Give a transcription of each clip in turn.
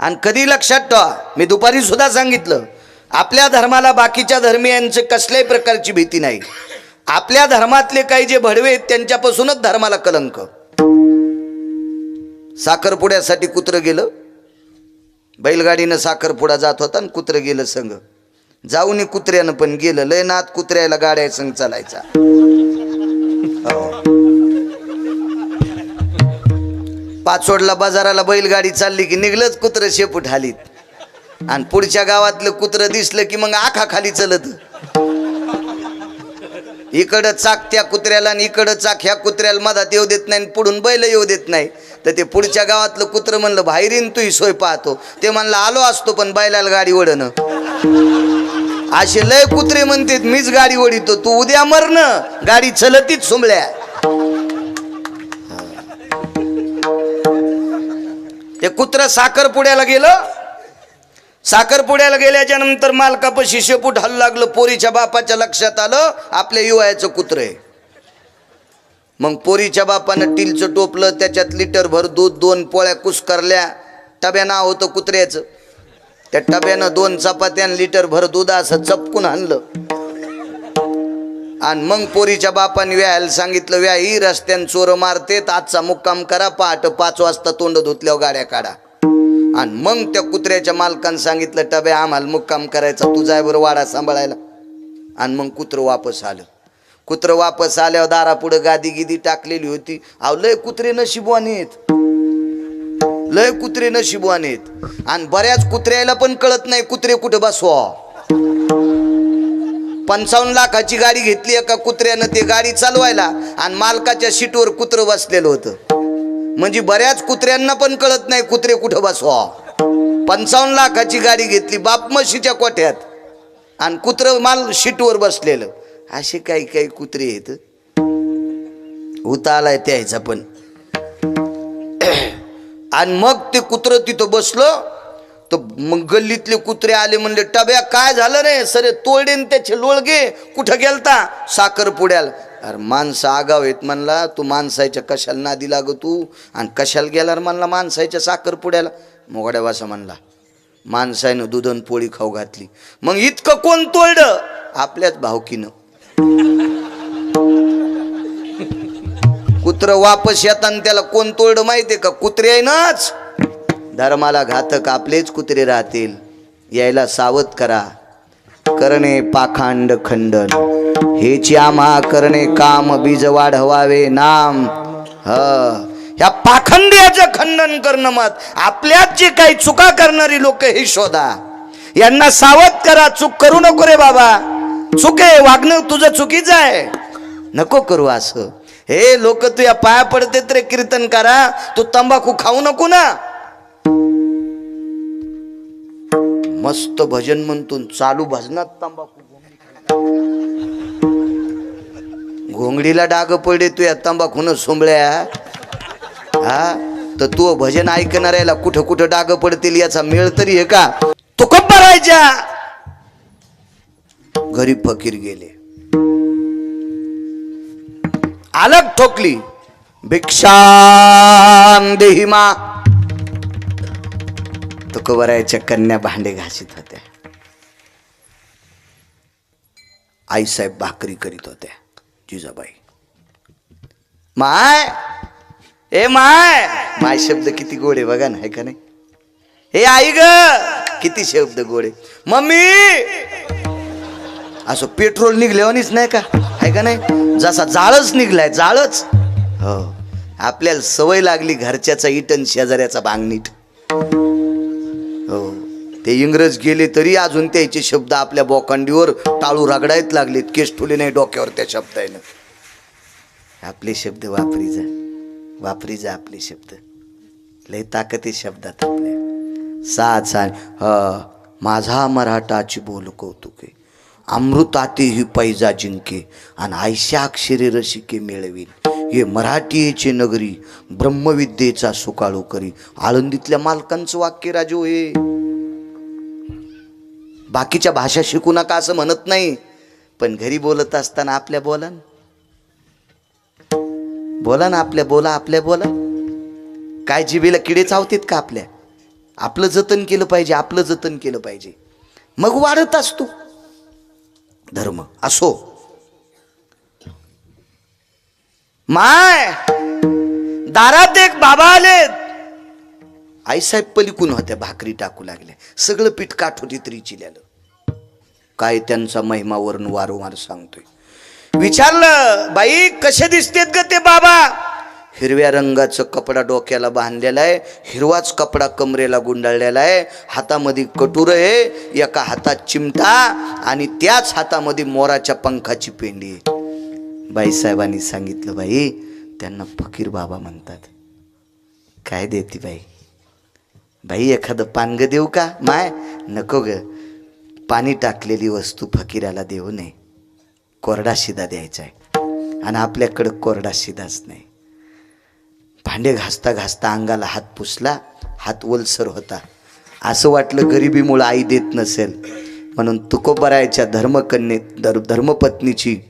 आणि कधी लक्षात ठेवा मी दुपारी सुद्धा सांगितलं आपल्या धर्माला बाकीच्या धर्मियांचे कसल्याही प्रकारची भीती नाही. आपल्या धर्मातले काही जे भडवे आहेत त्यांच्यापासूनच धर्माला कलंक. साखरपुड्यासाठी कुत्रं गेलं. बैलगाडीनं साखरपुडा जात होता आणि कुत्रं गेलं संघ जाऊन कुत्र्यानं पण गेलं. लयनात कुत्र्याला गाड्या संघ चालायचा. हो. पाचोडला बाजाराला बैलगाडी चालली की निघलंच कुत्रं शेपूट हालीत. आणि पुढच्या गावातलं कुत्रं दिसलं की मग आखा खाली चलत. इकडं चाक त्या कुत्र्याला आणि इकडं चाक ह्या कुत्र्याला मधात येऊ देत नाही आणि पुढून बैल येऊ देत नाही. तर ते पुढच्या गावातलं कुत्रं म्हणलं बाहेरीन तू ही सोय पाहतो. ते म्हणलं आलो असतो पण बैलाला गाडी ओढणं. असे लय कुत्रे म्हणतात मीच गाडी ओढितो तू उद्या मरण गाडी चलतीच सुंबळ्या ते कुत्र साखरपुड्याला गेलं. साखरपुड्याला गेल्याच्यानंतर मालकापाशी शेपूट हल्लं लागलं पोरीच्या बापाच्या लक्षात आलं आपल्या युवायाचं कुत्र आहे. मग पोरीच्या बापानं टीलचं टोपलं त्याच्यात लिटर भर दूध दोन पोळ्या कुसकरल्या. टब्या नाव होतं कुत्र्याचं. त्या टब्यानं दोन चपात्या आणि लिटर भर दूध असं चपकून आणलं. आणि मग पोरीच्या बापाने व्यायला सांगितलं व्या ही रस्त्यान चोर मारतेत आजचा मुक्काम करा पहाट पाच वाजता तोंड धुतल्यावर गाड्या काढा. आणि मग त्या कुत्र्याच्या मालकानं सांगितलं टबे आम्हाला मुक्काम करायचा तू बरं वाडा सांभाळायला. आणि मग कुत्रं वापस आलं. कुत्रं वापस आल्यावर दारापुढं गादी गिदी टाकलेली होती. अहो लय कुत्रे नशिबवाने आहेत. लय कुत्रे नशिबवाने आहेत. आणि बऱ्याच कुत्र्याला पण कळत नाही कुत्रे कुठं बसवा. पंचावन्न लाखाची गाडी घेतली एका कुत्र्यानं ते गाडी चालवायला आणि मालकाच्या सीटवर कुत्रं बसलेलं होतं. म्हणजे बऱ्याच कुत्र्यांना पण कळत नाही कुत्रे कुठं बसवा. पंचावन्न लाखाची गाडी घेतली बाप म्हशीच्या कोठ्यात. आणि कुत्रं माल सीटवर बसलेलं. असे काही काही कुत्रे आहेत. उता आलाय त्याचा पण. आणि मग ते कुत्रं तिथं बसलं. तर मग गल्लीतले कुत्रे आले म्हणले टब्या काय झालं रे? सरे तोडेन त्याचे लोळगे. कुठं गेलता? साखरपुड्याला अरे माणसं आगाव आहेत म्हणला. तू माणसाच्या कशाला नादी लाग तू? आणि कशाला गेला रे म्हणला माणसाच्या साखरपुड्याला मोगड्या वासा म्हणला माणसानं दुधन पोळी खाऊ घातली. मग इतकं कोण तोडलं? आपल्याच भावकीनं. कुत्र वापस येताना त्याला कोण तोडलं माहितीये का? कुत्रे आहे नाच. धर्माला घातक आपलेच कुत्रे राहतील. यायला सावध करा. करणे पाखांड खंडन. हेची आम्हा करणे काम बीज वाढवावे नाम. ह. ह्या पाखंड्याचं खंडन करणं मत. आपल्यात जे काही चुका करणारी लोक हे शोधा. यांना सावध करा. चूक करू नको रे बाबा. चुक आहे वागणं तुझं चुकीचं आहे. नको करू असं. हे लोक तुझ्या पाया पडतेत रे कीर्तन करा तू तंबाखू खाऊ नको ना. मस्त भजन म्हणतो चालू भजनात तंबाखू घोंगडीला डाग पडे तू या तंबाखून सोंबळ्या. हा? तर तू भजन ऐकणाऱ्याला कुठं कुठं डाग पडतील याचा मेळ तरी हे का? तो कप भरायच्या घरी फकीर गेले. अलग ठोकली. भिक्षा देहिमा तुकोबरायच्या कन्या भांडे घासीत होत्या. आईसाहेब भाकरी करीत होत्या. जिजाबाई माय ए माय माय शब्द किती गोडे बघा ना का नाही? हे आई ग किती शब्द गोडे. मम्मी असं पेट्रोल निघल्यावानीच नाही का? आहे का नाही? जसा जाळच निघलाय जाळच. हो आपल्याला सवय लागली घरच्याचा इटन शेजाऱ्याचा बांगणीट हो. ते इंग्रज गेले तरी अजून त्याचे शब्द आपल्या बोकांडीवर टाळू रगडायत लागलेत. केस ठुले नाही डोक्यावर त्या शब्दानं आपले शब्द वापरी जा. वापरी जा आपले शब्द. लय ताकदी शब्दात आपल्या. सात सात ह माझा मराठाची बोल कौतुके. अमृताती ही पैजा जिंके. आणि आयशा अक्षरे रसिके मिळवीन. हे मराठीचे नगरी ब्रह्मविद्येचा सुकाळू करी. आळंदीतल्या मालकांचं वाक्य राजू हे. बाकीच्या भाषा शिकू नका असं म्हणत नाही. पण घरी बोलत असताना आपल्या बोला बोला ना आपल्या बोला आपल्या बोला. काय जिबीला किडे चावतात का आपल्या? आपलं जतन केलं पाहिजे आपलं जतन केलं पाहिजे. मग वाढत असतो. धर्म असो. माय दारात एक बाबा आलेत. आईसाहेब पलिकून होत्या भाकरी टाकू लागल्या. सगळं पीठ काठ होती तरी चिल्यालं. काय त्यांचा महिमा वरून वारंवार सांगतोय. विचारलं बाई कसे दिसतेत ग ते बाबा? हिरव्या रंगाचं कपडा डोक्याला बांधलेला आहे हिरवाच कपडा कमरेला गुंडाळलेला आहे हातामध्ये कटुर आहे एका हातात चिमटा आणि त्याच हातामध्ये मोराच्या पंखाची पेंडी आहे. बाईसाहेबांनी सांगितलं बाई त्यांना फकीर बाबा म्हणतात. काय देते बाई? बाई एखादं पानग देऊ का? माय नको ग. पाणी टाकलेली वस्तू फकीराला देऊ नये. कोरडा शिदा द्यायचा आहे. आणि आपल्याकडं कोरडा शिदाच नाही. भांडे घासता घासता अंगाला हात पुसला हात ओलसर होता. असं वाटलं गरिबीमुळं आई देत नसेल. म्हणून तुकोबरायच्या धर्मकन्ये धर धर्मपत्नीची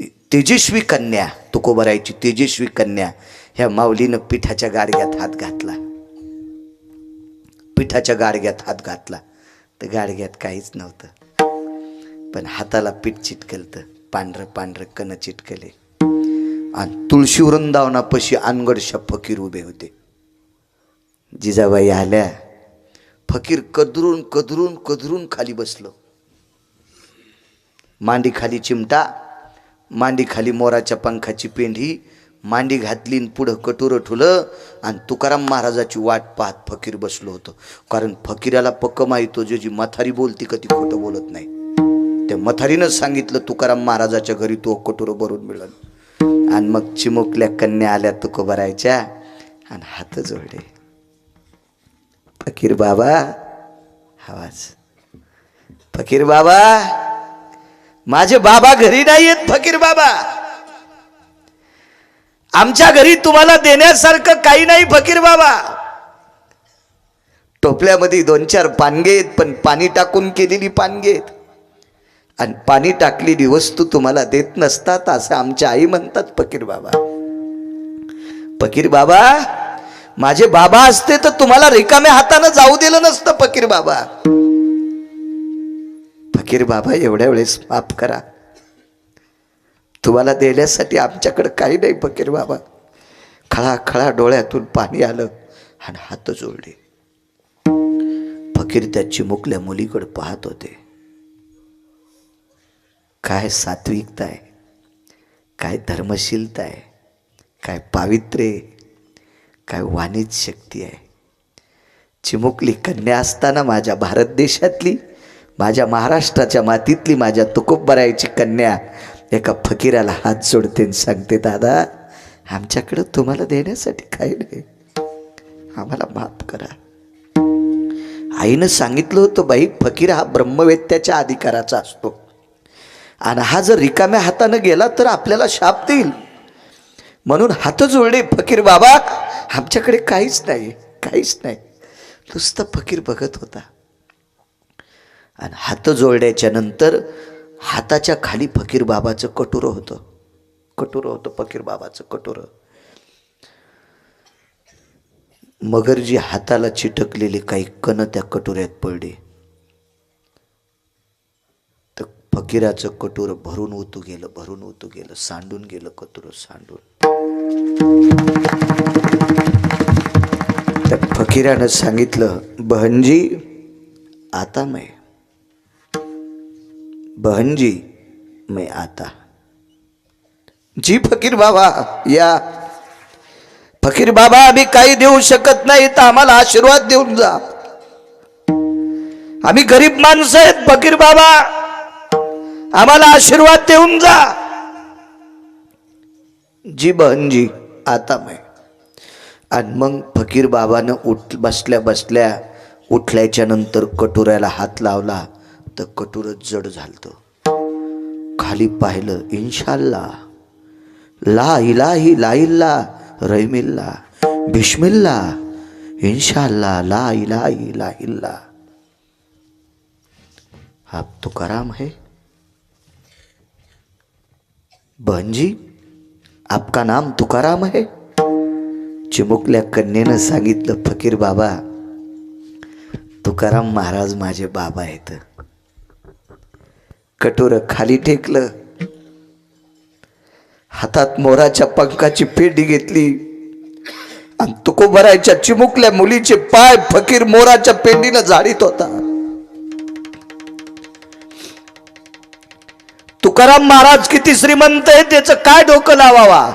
तेजस्वी कन्या तुकोबरायची तेजस्वी कन्या ह्या माऊलीनं पिठाच्या गाडग्यात हात घातला. पिठाच्या गाडग्यात हात घातला. तर गाडग्यात काहीच नव्हतं. पण हाताला पीठ चिटकलतं. पांढरं पांढरं कण चिटकले. आणि तुळशी वृंदावनापाशी अनगडशा फकीर उभे होते. जिजाबाई आल्या. फकीर कदरून कदरून कदरून खाली बसलो. मांडी खाली चिमटा मांडीखाली मोराच्या पंखाची पेंढी मांडी घातली पुढं कटोरं ठुलं आणि तुकाराम महाराजाची वाट पाहत फकीर बसलो होतो. कारण फकीराला पक्क माहितो जे जी मथारी बोलती का ती खोटं बोलत नाही. त्या मथारीनंच सांगितलं तुकाराम महाराजाच्या घरी तो कटोरं भरून मिळल आणि मग चिमुकल्या कन्या आल्या तुक भरायच्या आणि हात जोडे. फकीर बाबा आवाज. फकीर बाबा माझे बाबा घरी नाही आहेत फकीर बाबा. आमच्या घरी तुम्हाला देण्यासारखं काही नाही फकीर बाबा. टोपल्यामध्ये दोन चार पानगे आहेत पण पाणी टाकून केलेली पानगे आहेत. आणि पाणी टाकलेली वस्तू तुम्हाला देत नसतात असं आमच्या आई म्हणतात फकीर बाबा. फकीर बाबा माझे बाबा असते तर तुम्हाला रिकाम्या हातानं जाऊ दिलं नसतं फकीर बाबा. फकीर बाबा एवढ्या वेळेस माफ करा. तुम्हाला देण्यासाठी आमच्याकडं काही नाही फकीर बाबा. खळा खळा डोळ्यातून पाणी आलं आणि हात जोडले. फकीर त्या चिमुकल्या मुलीकडे पाहत होते. काय सात्विकता आहे काय धर्मशीलता आहे काय पावित्र्य काय वाणिज्य शक्ती आहे. चिमुकली कन्या असताना माझ्या भारत देशातली माझ्या महाराष्ट्राच्या मातीतली माझ्या तुकोबरायची कन्या एका फकीराला हात जोडते आणि सांगते दादा आमच्याकडं तुम्हाला देण्यासाठी काही नाही. आम्हाला माफ करा. आईनं सांगितलं होतं बाई फकीर हा ब्रह्मवेत्याच्या अधिकाराचा असतो. आणि हा जर रिकाम्या हातानं गेला तर आपल्याला शाप देईल. म्हणून हात जोडले फकीर बाबा आमच्याकडे काहीच नाही काहीच नाही. नुसतं फकीर बघत होता. आणि हात जोडल्याच्या नंतर हाताच्या खाली फकीर बाबाचं कटोरं होतं. कटोरं होतं फकीर बाबाचं कटोरं. मगरजी हाताला चिटकलेली काही कण त्या कटोऱ्यात पडली. तर फकीराचं कटोर भरून ओतू गेलं भरून ओतू गेलं सांडून गेलं कटोरं सांडून. त्या फकीरानं सांगितलं बहनजी आता मै बहनजी मैं आता। जी फकीर बाबा या फकीर बाबा आम्ही काही देऊ शकत नाही तर आम्हाला आशीर्वाद देऊन जा। आम्ही गरीब माणसं आहेत फकीर बाबा आम्हाला आशीर्वाद देऊन जा। जी बहनजी आता मै। आणि मग फकीर बाबानं उठ बसल्या बसल्या उठल्याच्या नंतर कटोऱ्याला हात लावला। अत्यंत कटोरच जड झालतं. खाली पाहिलं इन्शाल्ला ला इलाही लाईल्ला रहिमिल्ला भीष्मिल्ला इन्शाल्ला ला इलाही लाहिल्ला हा आप तुकाराम है। बहन जी आपका नाम तुकाराम है। चिमुकल्या कन्येनं सांगितलं फकीर बाबा तुकाराम महाराज माझे बाबा आहेत. कटोर खाली टेकलं. हातात मोराच्या पंखाची पेटी घेतली. आणि तुकोबरायच्या चिमुकल्या मुलीचे पाय फकीर मोराच्या पेंडीनं झाडीत होता. तुकाराम महाराज किती श्रीमंत आहे त्याचं काय डोकं लावावा?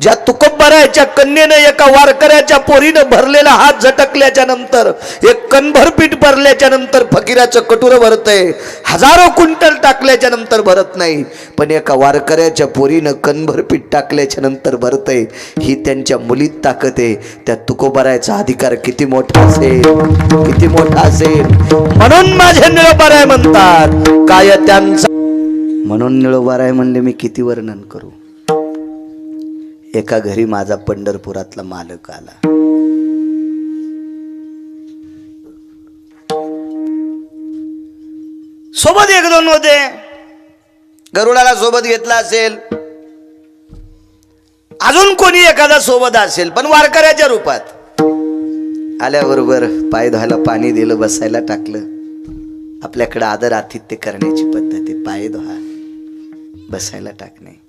ज्या तुकोबरायच्या कन्येनं एका वारकऱ्याच्या पोरीनं भरलेला हात झटकल्याच्या नंतर हे कणभर पीठ भरल्याच्या नंतर फकीराचं कटुर भरतय हजारो क्विंटल टाकल्याच्या नंतर भरत नाही. पण एका वारकऱ्याच्या पोरीनं कणभर पीठ टाकल्याच्या नंतर भरतय ही त्यांच्या मुलीत ताकद आहे. त्या तुकोबरायचा अधिकार किती मोठा असेल? किती मोठा असेल? म्हणून माझे निळोबाराय म्हणतात काय त्यांचा म्हणून निळोबाराय म्हणले मी किती वर्णन करू? एका घरी माझा पंढरपुरातला मालक आला. सोबत एक दोन होते. गरुडाला सोबत घेतला असेल. अजून कोणी एखादा सोबत असेल पण वारकऱ्याच्या रूपात. आल्याबरोबर पाय धुवायला पाणी दिलं बसायला टाकलं. आपल्याकडे आदर आतिथ्य करण्याची पद्धत आहे. पाय धुवा बसायला टाकणे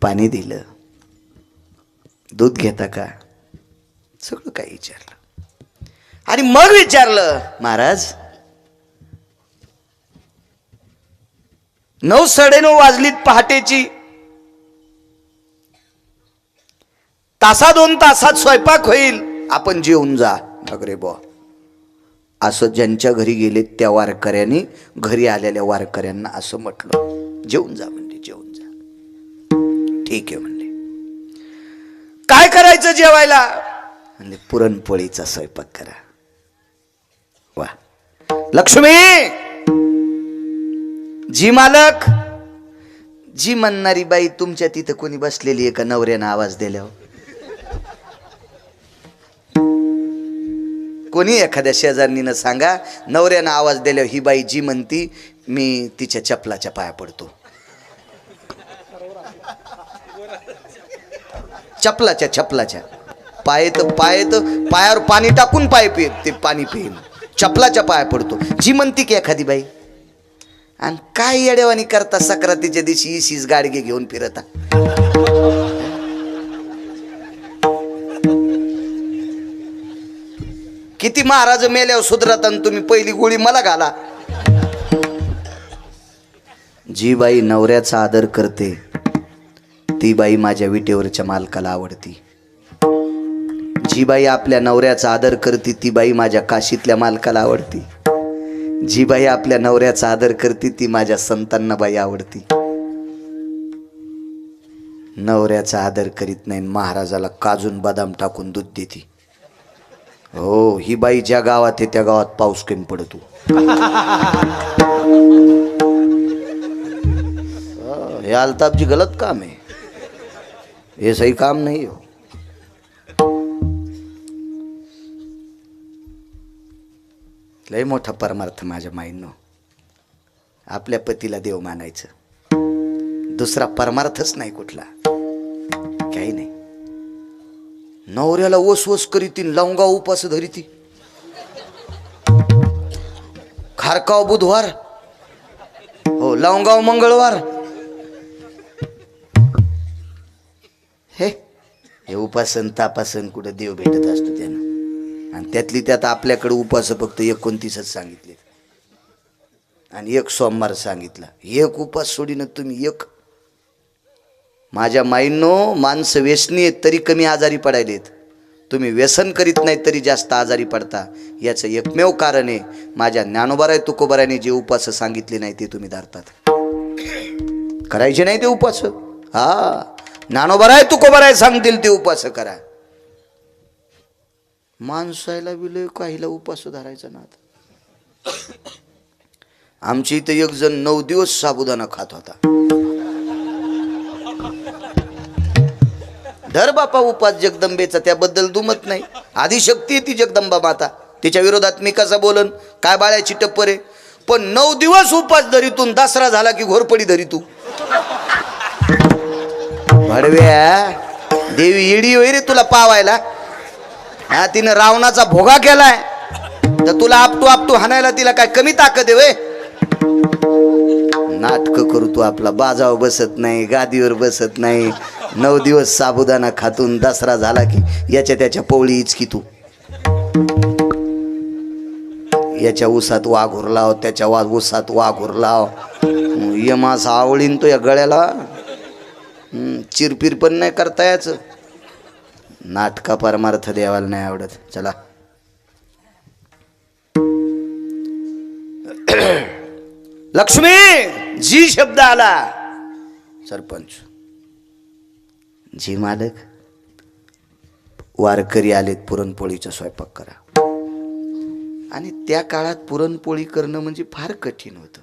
पाणी दिलं. दूध घेता का? सगळं काही विचारलं. आणि मग विचारलं महाराज नऊ साडेनऊ वाजलीत पहाटेची. तासा दोन तासात स्वयंपाक होईल. आपण जेवून जा अगरे बो असं ज्यांच्या घरी गेले त्या वारकऱ्यांनी घरी आलेल्या वारकऱ्यांना असं म्हटलं. जेवून जा म्हणजे जेवून जा. ठीक आहे म्हणले. काय करायचं जेवायला? म्हणजे पुरणपोळीचा स्वयंपाक करा. वा. लक्ष्मी! जी मालक जी म्हणणारी बाई तुमच्या तिथं कोणी बसलेली आहे का नवऱ्यानं आवाज दिल्यावर? कोणी एखाद्या शेजारणीनं सांगा नवऱ्यानं आवाज दिल्यावर ही बाई जी म्हणती मी तिच्या चपलाच्या पाया पडतो. चपलाच्या चपलाच्या. पायत पायत पायावर पाणी टाकून पाय पे ते पाणी पिईन. चपलाच्या पाया पडतो. जी म्हणती की एखादी बाई आणि काय येडेवानी करता सक्रातीच्या दिवशी इशीच गाडगे घेऊन फिरता? किती महाराज मेल्यावर सुधरत आणि तुम्ही पहिली गोळी मला घाला. जी बाई नवऱ्याचा आदर करते ती बाई माझ्या विटेवरच्या मालकाला आवडती. जी बाई आपल्या नवऱ्याचा आदर करते ती बाई माझ्या काशीतल्या मालकाला आवडती. जी बाई आपल्या नवऱ्याचा आदर करते ती माझ्या संतांना बाई आवडती. नवऱ्याचा आदर करीत नाही महाराजाला काजून बदाम टाकून दूध देते. हो ही बाई ज्या गावात आहे त्या गावात पाऊस कमी पडतो. हे अल्ताफजी गलत काम आहे. हे सही काम नाही हो. लय मोठा परमार्थ माझ्या माईंनो. आपल्या पतीला देव मानायचं. दुसरा परमार्थच नाही कुठला. काही नाही. नवऱ्याला ओस ओस करीती लवंगा उपास धरीती खारकाव बुधवार. हो लवंगाव मंगळवार. हे हे उपासन तापासन कुठं देव भेटत असतो त्यानं. आणि त्यातली त्यात आपल्याकडे उपास फक्त एकोणतीसच सांगितले आणि एक सोमवार सांगितला. एक उपास सोडीनं तुम्ही एक. माझ्या माईंनो माणसं व्यसनी आहेत तरी कमी आजारी पडायलेत. तुम्ही व्यसन करीत नाही तरी जास्त आजारी पडता. याचं एकमेव कारण आहे माझ्या ज्ञानोबाराय तुकोबाराने जे उपास सांगितले नाही ते तुम्ही धरतात. करायचे नाही ते उपास हा. ज्ञानोबाराय तुकोबाराय सांगतील ते उपास करा. माणसायला विलय काहीला उपास धरायचा ना आता. आमच्या इथं एक जण नऊ दिवस साबुदाणा खात होता. धर बापा उपास जगदंबेचा त्याबद्दल दुमत नाही. आदिशक्ती आहे ती जगदंबा माता. तिच्या विरोधात मी कसा बोलन? काय बाळ्याची टप्पर आहे? पण नऊ दिवस उपास धरीतून दसरा झाला की घोरपडी धरी तू भडव्या देवी येडी वैरे तुला पावायला. हा तिनं रावणाचा भोगा केलाय. तर तुला आपटू आपटू हाणायला तिला काय कमी ताकद आहे वय? नाटक करू तू आपला बाजावर बसत नाही गादीवर बसत नाही. नऊ दिवस साबुदाणा खातून दसरा झाला की याच्या त्याच्या पवळी इचकी तू. याच्या उसात वाघ लाव त्याच्या वा उसात वाघूर उरलाव. यमास आवळीन तो या गळ्याला. चिरपिर पण नाही करता याचं. नाटका परमार्थ देवाला नाही आवडत. चला. लक्ष्मी जी शब्द आला. सरपंच. जी मालक वारकरी आलेत पुरणपोळीचा स्वयंपाक करा. आणि त्या काळात पुरणपोळी करणं म्हणजे फार कठीण होतं.